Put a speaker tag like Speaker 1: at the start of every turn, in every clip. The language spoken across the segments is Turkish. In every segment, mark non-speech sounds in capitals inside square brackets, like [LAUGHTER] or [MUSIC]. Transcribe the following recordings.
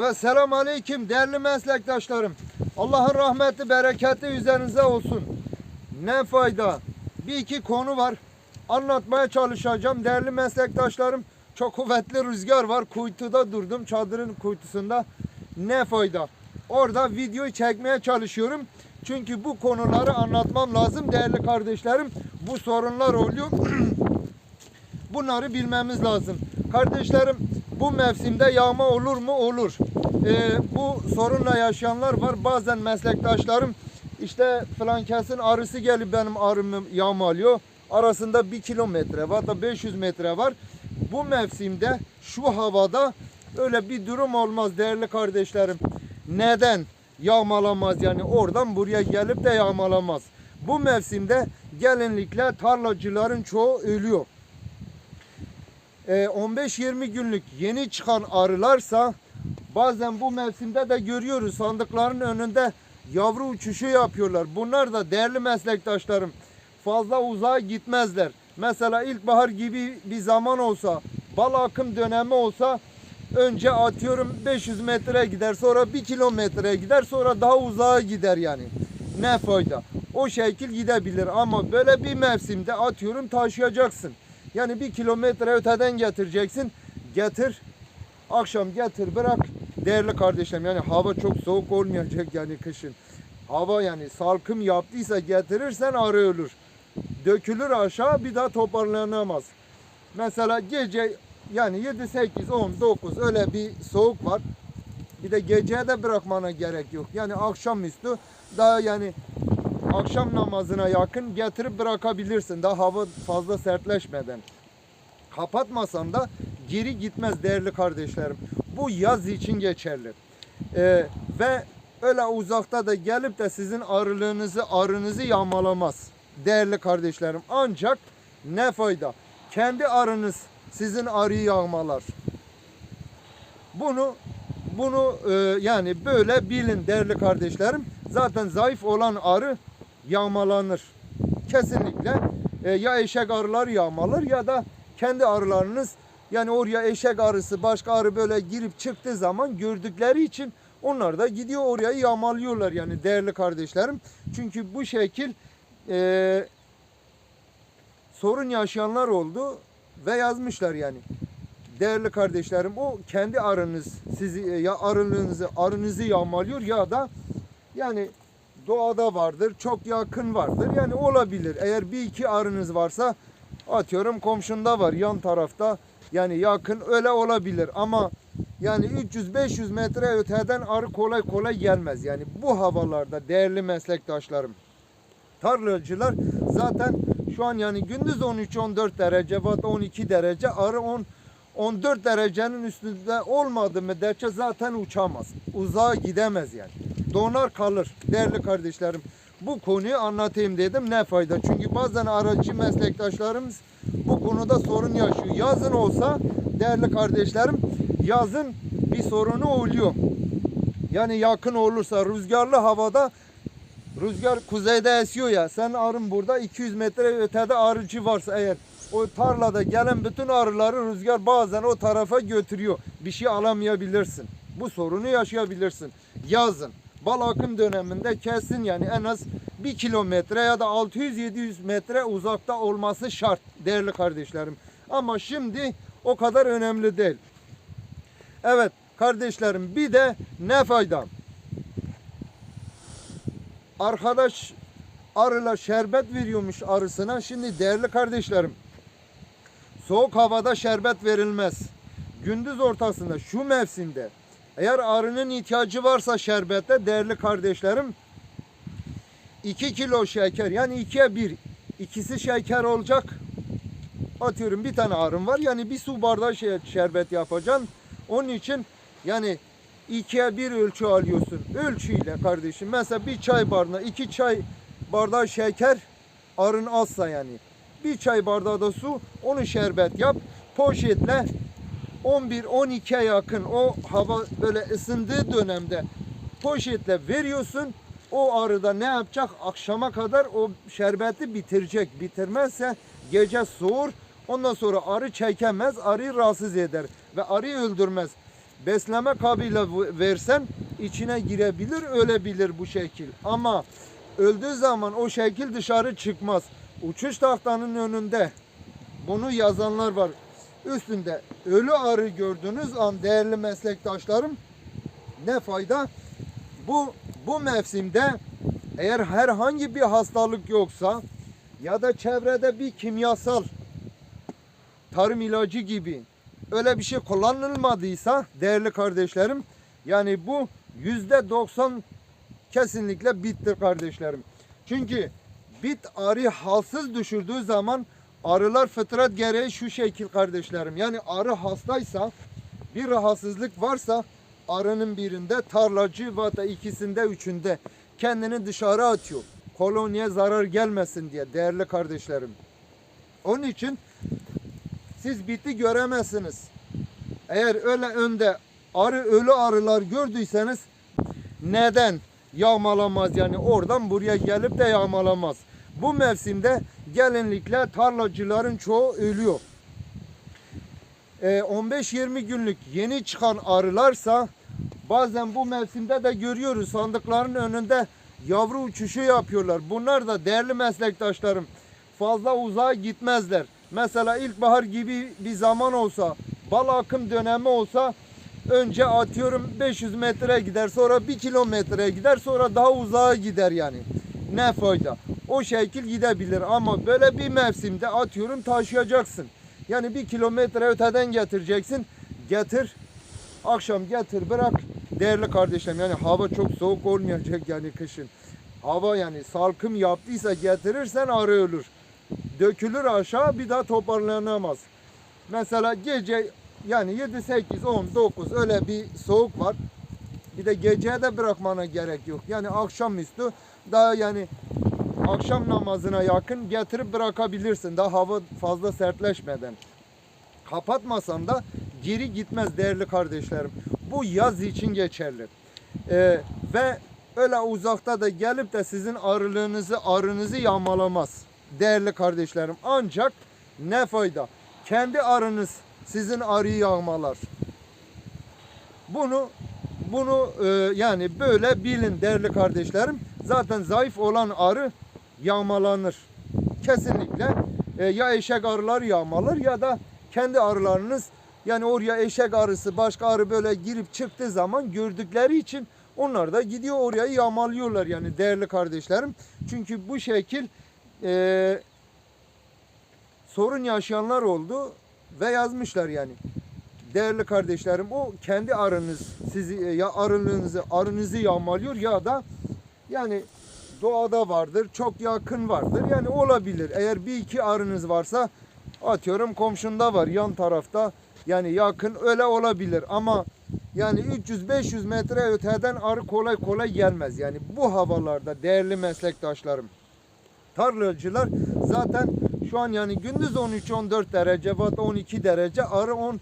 Speaker 1: Ve selam aleyküm değerli meslektaşlarım. Allah'ın rahmeti, bereketi üzerinize olsun. Ne fayda? Bir iki konu var. Anlatmaya çalışacağım değerli meslektaşlarım. Çok kuvvetli rüzgar var. Kuytuda durdum çadırın kuytusunda. Ne fayda? Orada videoyu çekmeye çalışıyorum. Çünkü bu konuları anlatmam lazım değerli kardeşlerim. Bu sorunlar oluyor. [CLEARS THROAT] Bunları bilmemiz lazım. Kardeşlerim bu mevsimde yağma olur mu? Olur. Ee, bu sorunla yaşayanlar var. Bazen meslektaşlarım işte falan kesin arısı gelip benim arımı yağmalıyor. Arasında bir kilometre var da 500 metre var. Bu mevsimde şu havada öyle bir durum olmaz değerli kardeşlerim. Neden? Yağmalamaz yani oradan buraya gelip de yağmalamaz. Bu mevsimde gelinlikle tarlacıların çoğu ölüyor. Ee, 15-20 günlük yeni çıkan arılarsa bazen bu mevsimde de görüyoruz sandıkların önünde yavru uçuşu yapıyorlar. Bunlar da değerli meslektaşlarım fazla uzağa gitmezler. Mesela ilkbahar gibi bir zaman olsa bal akım dönemi olsa önce atıyorum 500 metre gider sonra 1 kilometre gider sonra daha uzağa gider yani. Ne fayda? O şekil gidebilir ama böyle bir mevsimde atıyorum taşıyacaksın. Yani bir kilometre öteden getireceksin. Getir. Akşam getir bırak. Değerli kardeşlerim yani hava çok soğuk olmayacak yani kışın. Hava yani salkım yaptıysa getirirsen arı ölür. Dökülür aşağı bir daha toparlanamaz. Mesela gece yani 7, 8, 10, 9 öyle bir soğuk var. Bir de geceye de bırakmana gerek yok. Yani akşamüstü daha yani akşam namazına yakın getirip bırakabilirsin. Daha hava fazla sertleşmeden. Kapatmasan da geri gitmez değerli kardeşlerim. Bu yaz için geçerli. Ee, ve öyle uzakta da gelip de sizin arılığınızı, arınızı yağmalamaz. Değerli kardeşlerim. Ancak ne fayda? Kendi arınız sizin arıyı yağmalar. Bunu bunu e, yani böyle bilin değerli kardeşlerim. Zaten zayıf olan arı yağmalanır. Kesinlikle e, ya eşek arılar yağmalar ya da kendi arılarınız yani oraya eşek arısı başka arı böyle girip çıktığı zaman gördükleri için onlar da gidiyor oraya yağmalıyorlar yani değerli kardeşlerim. Çünkü bu şekil e, sorun yaşayanlar oldu ve yazmışlar yani. Değerli kardeşlerim o kendi arınız sizi ya arılığınızı arınızı yağmalıyor ya da yani doğada vardır, çok yakın vardır. Yani olabilir. Eğer bir iki arınız varsa atıyorum komşunda var yan tarafta. Yani yakın öyle olabilir ama yani 300-500 metre öteden arı kolay kolay gelmez. Yani bu havalarda değerli meslektaşlarım tarlacılar zaten şu an yani gündüz 13-14 derece ve 12 derece arı 10 14 derecenin üstünde olmadı müddetçe zaten uçamaz. Uzağa gidemez yani. Donar kalır değerli kardeşlerim. Bu konuyu anlatayım dedim ne fayda. Çünkü bazen aracı meslektaşlarımız bu konuda sorun yaşıyor. Yazın olsa değerli kardeşlerim yazın bir sorunu oluyor. Yani yakın olursa rüzgarlı havada Rüzgar kuzeyde esiyor ya. Sen arın burada 200 metre ötede arıcı varsa eğer o tarlada gelen bütün arıları rüzgar bazen o tarafa götürüyor. Bir şey alamayabilirsin. Bu sorunu yaşayabilirsin. Yazın. Bal akım döneminde kesin yani en az 1 kilometre ya da 600-700 metre uzakta olması şart değerli kardeşlerim. Ama şimdi o kadar önemli değil. Evet kardeşlerim bir de ne fayda? arkadaş arıla şerbet veriyormuş arısına. Şimdi değerli kardeşlerim soğuk havada şerbet verilmez. Gündüz ortasında şu mevsimde eğer arının ihtiyacı varsa şerbete değerli kardeşlerim 2 kilo şeker yani 2'ye 1 ikisi şeker olacak. Atıyorum bir tane arın var yani bir su bardağı şerbet yapacaksın. Onun için yani ikiye bir ölçü alıyorsun. Ölçüyle kardeşim. Mesela bir çay bardağı, iki çay bardağı şeker arın azsa yani. Bir çay bardağı da su, onu şerbet yap. Poşetle 11-12'ye yakın o hava böyle ısındığı dönemde poşetle veriyorsun. O arıda ne yapacak? Akşama kadar o şerbeti bitirecek. Bitirmezse gece soğur. Ondan sonra arı çekemez, arıyı rahatsız eder ve arıyı öldürmez. besleme kabıyla versen içine girebilir, ölebilir bu şekil. Ama öldüğü zaman o şekil dışarı çıkmaz. Uçuş tahtanın önünde bunu yazanlar var. Üstünde ölü arı gördüğünüz an değerli meslektaşlarım ne fayda? Bu bu mevsimde eğer herhangi bir hastalık yoksa ya da çevrede bir kimyasal tarım ilacı gibi öyle bir şey kullanılmadıysa değerli kardeşlerim yani bu yüzde 90 kesinlikle bittir kardeşlerim. Çünkü bit arı halsız düşürdüğü zaman arılar fıtrat gereği şu şekil kardeşlerim. Yani arı hastaysa bir rahatsızlık varsa arının birinde tarlacı ve da ikisinde üçünde kendini dışarı atıyor. Koloniye zarar gelmesin diye değerli kardeşlerim. Onun için siz biti göremezsiniz. Eğer öyle önde arı ölü arılar gördüyseniz neden yağmalamaz yani oradan buraya gelip de yağmalamaz. Bu mevsimde gelinlikle tarlacıların çoğu ölüyor. Ee, 15-20 günlük yeni çıkan arılarsa bazen bu mevsimde de görüyoruz sandıkların önünde yavru uçuşu yapıyorlar. Bunlar da değerli meslektaşlarım fazla uzağa gitmezler. Mesela ilkbahar gibi bir zaman olsa, bal akım dönemi olsa önce atıyorum 500 metre gider, sonra 1 kilometre gider, sonra daha uzağa gider yani. Ne fayda? O şekil gidebilir ama böyle bir mevsimde atıyorum taşıyacaksın. Yani bir kilometre öteden getireceksin. Getir, akşam getir bırak. Değerli kardeşlerim yani hava çok soğuk olmayacak yani kışın. Hava yani salkım yaptıysa getirirsen arı ölür. Dökülür aşağı bir daha toparlanamaz. Mesela gece yani 7, 8, 10, 9 öyle bir soğuk var. Bir de geceye de bırakmana gerek yok. Yani akşamüstü daha yani akşam namazına yakın getirip bırakabilirsin. Daha hava fazla sertleşmeden. Kapatmasan da geri gitmez değerli kardeşlerim. Bu yaz için geçerli. Ee, ve öyle uzakta da gelip de sizin arılığınızı, arınızı yağmalamaz. Değerli kardeşlerim. Ancak ne fayda? Kendi arınız sizin arıyı yağmalar. Bunu bunu e, yani böyle bilin değerli kardeşlerim. Zaten zayıf olan arı yağmalanır. Kesinlikle e, ya eşek arılar yağmalar ya da kendi arılarınız yani oraya eşek arısı başka arı böyle girip çıktığı zaman gördükleri için onlar da gidiyor oraya yağmalıyorlar yani değerli kardeşlerim. Çünkü bu şekil e, sorun yaşayanlar oldu ve yazmışlar yani. Değerli kardeşlerim o kendi arınız sizi ya arınızı arınızı yağmalıyor ya da yani doğada vardır, çok yakın vardır. Yani olabilir. Eğer bir iki arınız varsa atıyorum komşunda var yan tarafta yani yakın öyle olabilir ama yani 300-500 metre öteden arı kolay kolay gelmez. Yani bu havalarda değerli meslektaşlarım tarlacılar zaten şu an yani gündüz 13-14 derece ve 12 derece arı 10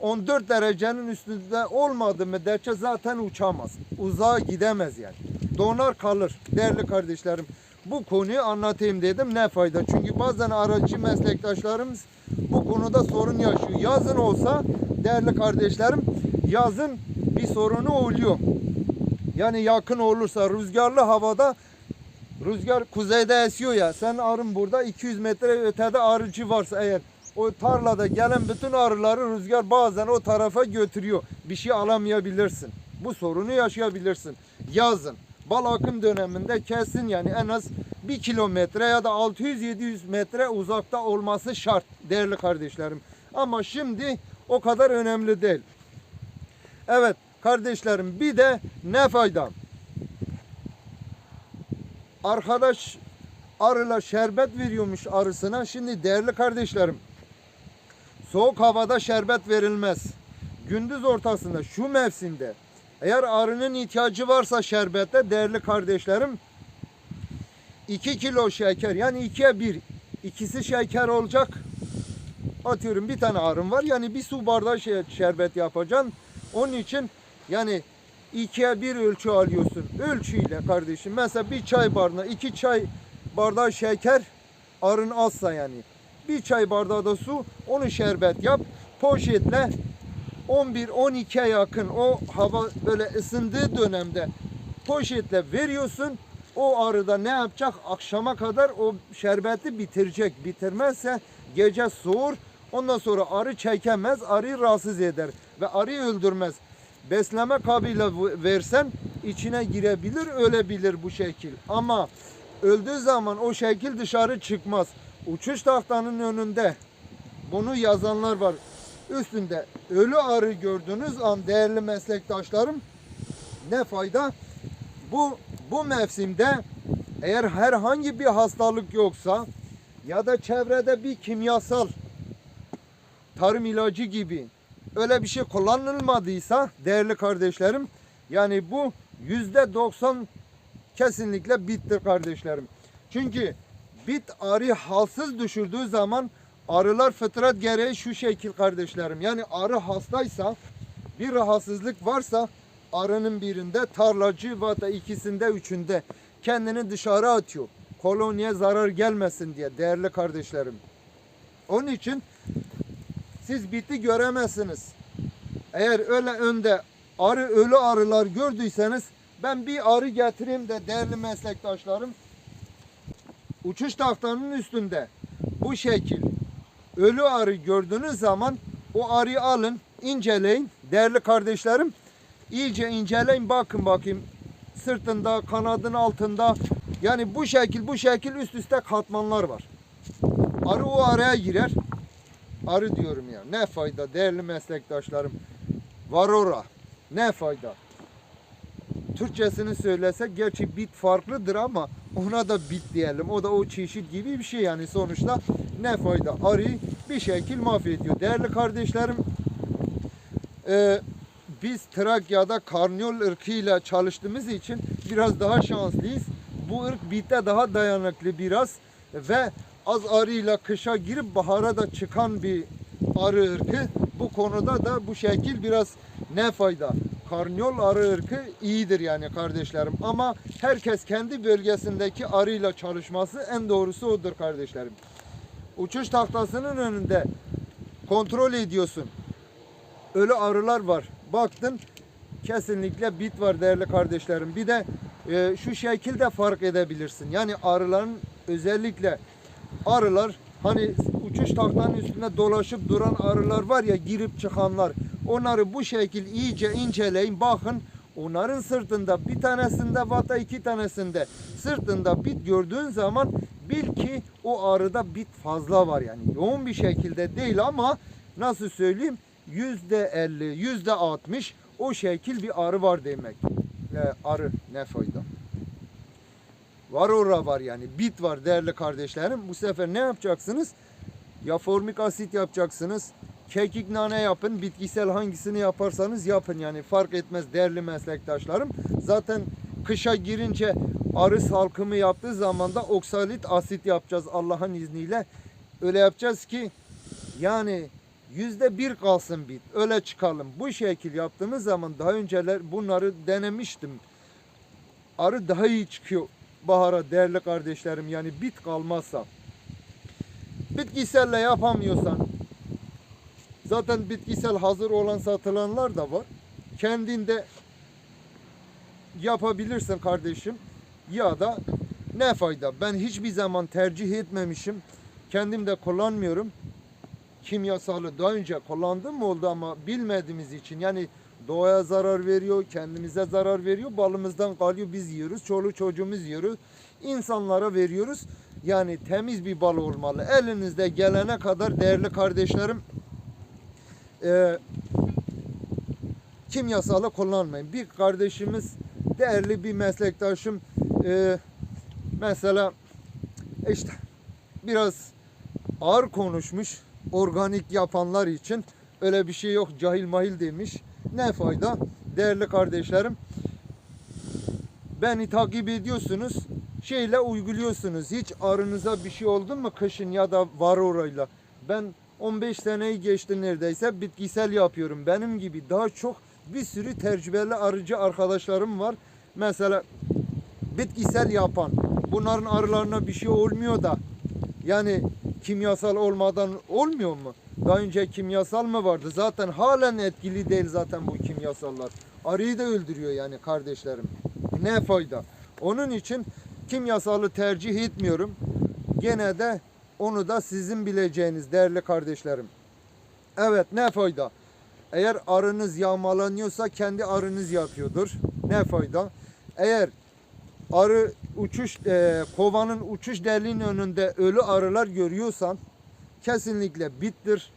Speaker 1: 14 derecenin üstünde olmadı müddetçe zaten uçamaz. Uzağa gidemez yani. Donar kalır değerli kardeşlerim. Bu konuyu anlatayım dedim ne fayda. Çünkü bazen aracı meslektaşlarımız bu konuda sorun yaşıyor. Yazın olsa değerli kardeşlerim yazın bir sorunu oluyor. Yani yakın olursa rüzgarlı havada Rüzgar kuzeyde esiyor ya. Sen arın burada 200 metre ötede arıcı varsa eğer o tarlada gelen bütün arıları rüzgar bazen o tarafa götürüyor. Bir şey alamayabilirsin. Bu sorunu yaşayabilirsin. Yazın bal akım döneminde kesin yani en az 1 kilometre ya da 600-700 metre uzakta olması şart değerli kardeşlerim. Ama şimdi o kadar önemli değil. Evet kardeşlerim bir de ne fayda? arkadaş arıla şerbet veriyormuş arısına. Şimdi değerli kardeşlerim soğuk havada şerbet verilmez. Gündüz ortasında şu mevsimde eğer arının ihtiyacı varsa şerbete değerli kardeşlerim 2 kilo şeker yani 2'ye 1 ikisi şeker olacak. Atıyorum bir tane arın var yani bir su bardağı şerbet yapacaksın. Onun için yani ikiye bir ölçü alıyorsun. Ölçüyle kardeşim. Mesela bir çay bardağı, iki çay bardağı şeker arın azsa yani. Bir çay bardağı da su, onu şerbet yap. Poşetle 11-12'ye yakın o hava böyle ısındığı dönemde poşetle veriyorsun. O arıda ne yapacak? Akşama kadar o şerbeti bitirecek. Bitirmezse gece soğur. Ondan sonra arı çekemez, arıyı rahatsız eder ve arıyı öldürmez. Besleme kabıyla versen içine girebilir, ölebilir bu şekil. Ama öldüğü zaman o şekil dışarı çıkmaz. Uçuş tahtanın önünde bunu yazanlar var. Üstünde ölü arı gördüğünüz an değerli meslektaşlarım ne fayda? Bu bu mevsimde eğer herhangi bir hastalık yoksa ya da çevrede bir kimyasal tarım ilacı gibi öyle bir şey kullanılmadıysa değerli kardeşlerim yani bu yüzde 90 kesinlikle bittir kardeşlerim. Çünkü bit arı halsız düşürdüğü zaman arılar fıtrat gereği şu şekil kardeşlerim. Yani arı hastaysa bir rahatsızlık varsa arının birinde tarlacı ve da ikisinde üçünde kendini dışarı atıyor. Koloniye zarar gelmesin diye değerli kardeşlerim. Onun için siz biti göremezsiniz. Eğer öyle önde arı ölü arılar gördüyseniz ben bir arı getireyim de değerli meslektaşlarım uçuş tahtanın üstünde bu şekil ölü arı gördüğünüz zaman o arıyı alın inceleyin değerli kardeşlerim iyice inceleyin bakın bakayım sırtında kanadın altında yani bu şekil bu şekil üst üste katmanlar var. Arı o araya girer. Arı diyorum ya. Ne fayda değerli meslektaşlarım. Varora. Ne fayda. Türkçesini söylesek gerçi bit farklıdır ama ona da bit diyelim. O da o çeşit gibi bir şey yani sonuçta ne fayda. Arıyı bir şekil mahvediyor. Değerli kardeşlerim e, biz Trakya'da karniyol ırkıyla çalıştığımız için biraz daha şanslıyız. Bu ırk bite daha dayanıklı biraz ve az arıyla kışa girip bahara da çıkan bir arı ırkı. Bu konuda da bu şekil biraz ne fayda. Karniyol arı ırkı iyidir yani kardeşlerim ama herkes kendi bölgesindeki arıyla çalışması en doğrusu odur kardeşlerim. Uçuş tahtasının önünde kontrol ediyorsun ölü arılar var. Baktın kesinlikle bit var değerli kardeşlerim. Bir de e, şu şekilde fark edebilirsin. Yani arıların özellikle arılar hani uçuş tahtanın üstünde dolaşıp duran arılar var ya girip çıkanlar. Onları bu şekil iyice inceleyin. Bakın onların sırtında bir tanesinde vata iki tanesinde sırtında bit gördüğün zaman bil ki o arıda bit fazla var yani. Yoğun bir şekilde değil ama nasıl söyleyeyim yüzde elli, yüzde altmış o şekil bir arı var demek. E, arı ne fayda. Var ora var yani bit var değerli kardeşlerim. Bu sefer ne yapacaksınız? Ya formik asit yapacaksınız. Kekik nane yapın. Bitkisel hangisini yaparsanız yapın yani fark etmez değerli meslektaşlarım. Zaten kışa girince arı salkımı yaptığı zaman da oksalit asit yapacağız Allah'ın izniyle. Öyle yapacağız ki yani yüzde bir kalsın bit. Öyle çıkalım. Bu şekil yaptığımız zaman daha önceler bunları denemiştim. Arı daha iyi çıkıyor bahara değerli kardeşlerim. Yani bit kalmazsa. Bitkiselle yapamıyorsan zaten bitkisel hazır olan satılanlar da var. Kendinde yapabilirsin kardeşim. Ya da ne fayda. Ben hiçbir zaman tercih etmemişim. Kendim de kullanmıyorum kimyasalı daha önce kullandım mı oldu ama bilmediğimiz için yani doğaya zarar veriyor, kendimize zarar veriyor, balımızdan kalıyor biz yiyoruz, çoluk çocuğumuz yiyoruz, insanlara veriyoruz. Yani temiz bir bal olmalı. Elinizde gelene kadar değerli kardeşlerim e, kimyasalı kullanmayın. Bir kardeşimiz, değerli bir meslektaşım e, mesela işte biraz ağır konuşmuş organik yapanlar için öyle bir şey yok cahil mahil demiş. Ne fayda değerli kardeşlerim. Beni takip ediyorsunuz. Şeyle uyguluyorsunuz. Hiç arınıza bir şey oldu mu kışın ya da var orayla. Ben 15 seneyi geçti neredeyse bitkisel yapıyorum. Benim gibi daha çok bir sürü tecrübeli arıcı arkadaşlarım var. Mesela bitkisel yapan bunların arılarına bir şey olmuyor da yani kimyasal olmadan olmuyor mu? Daha önce kimyasal mı vardı? Zaten halen etkili değil zaten bu kimyasallar. Arıyı da öldürüyor yani kardeşlerim. Ne fayda? Onun için kimyasalı tercih etmiyorum. Gene de onu da sizin bileceğiniz değerli kardeşlerim. Evet ne fayda? Eğer arınız yağmalanıyorsa kendi arınız yapıyordur. Ne fayda? Eğer arı uçuş e, kovanın uçuş deliğinin önünde ölü arılar görüyorsan kesinlikle bittir.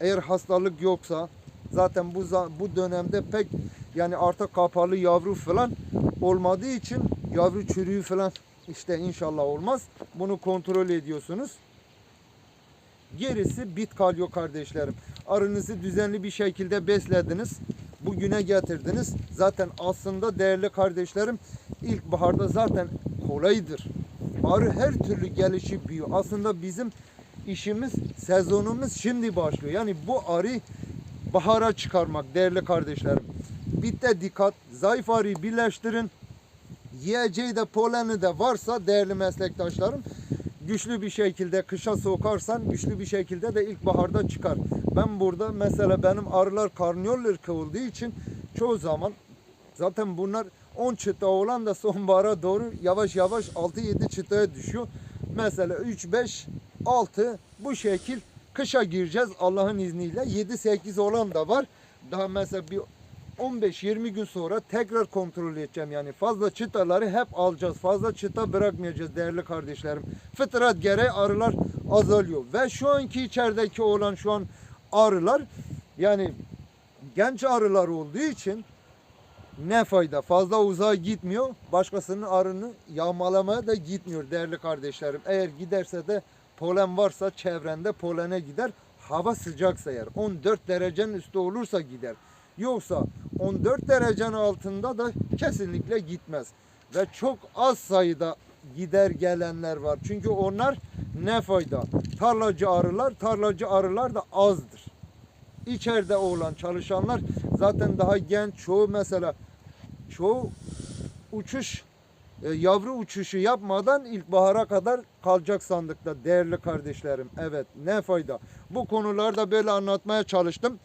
Speaker 1: Eğer hastalık yoksa zaten bu bu dönemde pek yani artık kapalı yavru falan olmadığı için yavru çürüğü falan işte inşallah olmaz. Bunu kontrol ediyorsunuz. Gerisi bit kalıyor kardeşlerim. Arınızı düzenli bir şekilde beslediniz. Bugüne getirdiniz. Zaten aslında değerli kardeşlerim ilkbaharda zaten kolaydır. Arı her türlü gelişip büyüyor. Aslında bizim işimiz, sezonumuz şimdi başlıyor. Yani bu arı bahara çıkarmak değerli kardeşlerim. Bitte dikkat. Zayıf arıyı birleştirin. Yiyeceği de poleni de varsa değerli meslektaşlarım güçlü bir şekilde kışa sokarsan güçlü bir şekilde de ilkbaharda çıkar. Ben burada mesela benim arılar karnıyollar kıvıldığı için çoğu zaman zaten bunlar 10 çıta olan da sonbahara doğru yavaş yavaş 6-7 çıtaya düşüyor. Mesela 3, 5, 6 bu şekil kışa gireceğiz Allah'ın izniyle. 7-8 olan da var. Daha mesela bir 15-20 gün sonra tekrar kontrol edeceğim. Yani fazla çıtaları hep alacağız. Fazla çıta bırakmayacağız değerli kardeşlerim. Fıtrat gereği arılar azalıyor. Ve şu anki içerideki olan şu an arılar yani genç arılar olduğu için ne fayda? Fazla uzağa gitmiyor. Başkasının arını yağmalamaya da gitmiyor değerli kardeşlerim. Eğer giderse de polen varsa çevrende polene gider. Hava sıcaksa eğer 14 derecenin üstü olursa gider. Yoksa 14 derecenin altında da kesinlikle gitmez. Ve çok az sayıda gider gelenler var. Çünkü onlar ne fayda? Tarlacı arılar, tarlacı arılar da azdır. İçeride olan çalışanlar zaten daha genç çoğu mesela çoğu uçuş e, yavru uçuşu yapmadan ilkbahara kadar kalacak sandıkta değerli kardeşlerim. Evet ne fayda. Bu konularda böyle anlatmaya çalıştım.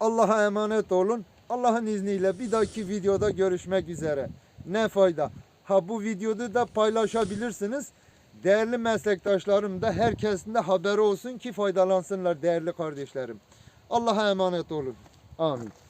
Speaker 1: Allah'a emanet olun. Allah'ın izniyle bir dahaki videoda görüşmek üzere. Ne fayda. Ha bu videoda da paylaşabilirsiniz. Değerli meslektaşlarım da herkesin de haberi olsun ki faydalansınlar değerli kardeşlerim. Allah'a emanet olun. Amin.